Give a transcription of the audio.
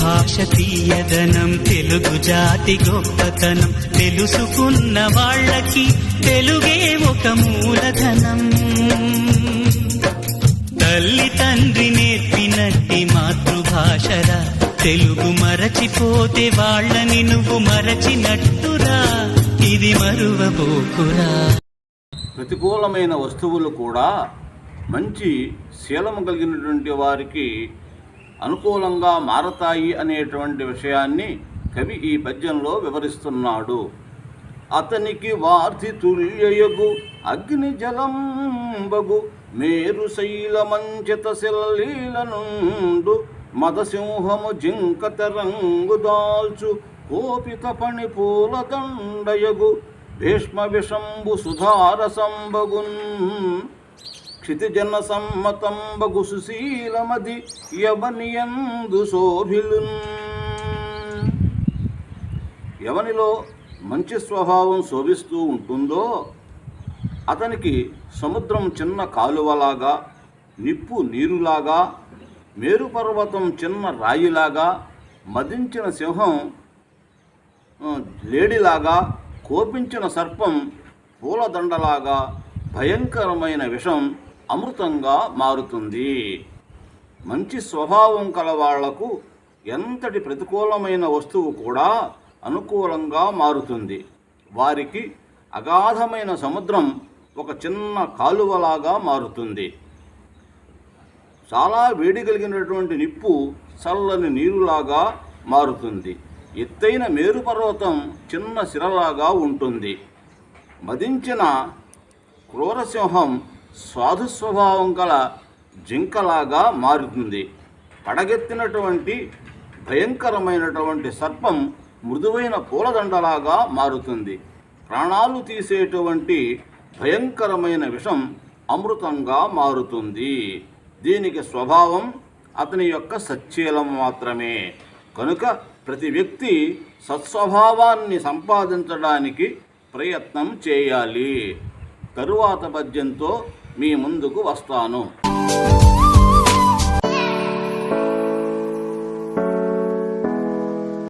భాష తీయదనం తెలుగు జాతి గొప్పతనం తెలుసుకున్న వాళ్ళకి తెలుగే ఒక మూలధనం. తల్లి తండ్రి నేర్పినట్టి మాతృభాషరా తెలుగు మరచిపోతే వాళ్ళని నువ్వు మరచినట్టురా ఇది మరువబోకురా. ప్రతికూలమైన వస్తువులు కూడా మంచి శీలము కలిగినటువంటి వారికి అనుకూలంగా మారతాయి అనేటువంటి విషయాన్ని కవి ఈ పద్యంలో వివరిస్తున్నాడు. అతనికి వార్తి తుల్యయగు అగ్ని జలంబగు మేరు శైలమంచిత శిలలీలనుండు మదసింహము జింక తెరంగు దాల్చు కోపిత పణి పూల దండయగు భీష్మ విషంబు సుధార క్షితిజన సమ్మతంబగు సుశీలమది యవనియందు శోభిలున్. యవనిలో మంచి స్వభావం శోభిస్తూ ఉంటుందో అతనికి సముద్రం చిన్న కాలువలాగా నిప్పు నీరులాగా మేరుపర్వతం చిన్న రాయిలాగా మదించిన సింహం లేడిలాగా కోపించిన సర్పం పూలదండలాగా భయంకరమైన విషం అమృతంగా మారుతుంది. మంచి స్వభావం కల వాళ్ళకు ఎంతటి ప్రతికూలమైన వస్తువు కూడా అనుకూలంగా మారుతుంది. వారికి అగాధమైన సముద్రం ఒక చిన్న కాలువలాగా మారుతుంది. చాలా వేడి కలిగినటువంటి నిప్పు చల్లని నీరులాగా మారుతుంది. ఎత్తైన మేరు పర్వతం చిన్న శిరలాగా ఉంటుంది. మదించిన క్రూరసింహం సాధు స్వభావం గల జింకలాగా మారుతుంది. పడగెత్తినటువంటి భయంకరమైనటువంటి సర్పం మృదువైన పూలదండలాగా మారుతుంది. ప్రాణాలు తీసేటువంటి భయంకరమైన విషం అమృతంగా మారుతుంది. దీనికి స్వభావం అతని యొక్క సచ్చీలం మాత్రమే. కనుక ప్రతి వ్యక్తి సత్స్వభావాన్ని సంపాదించడానికి ప్రయత్నం చేయాలి. తరువాత పద్యంతో మీ ముందుకు వస్తాను.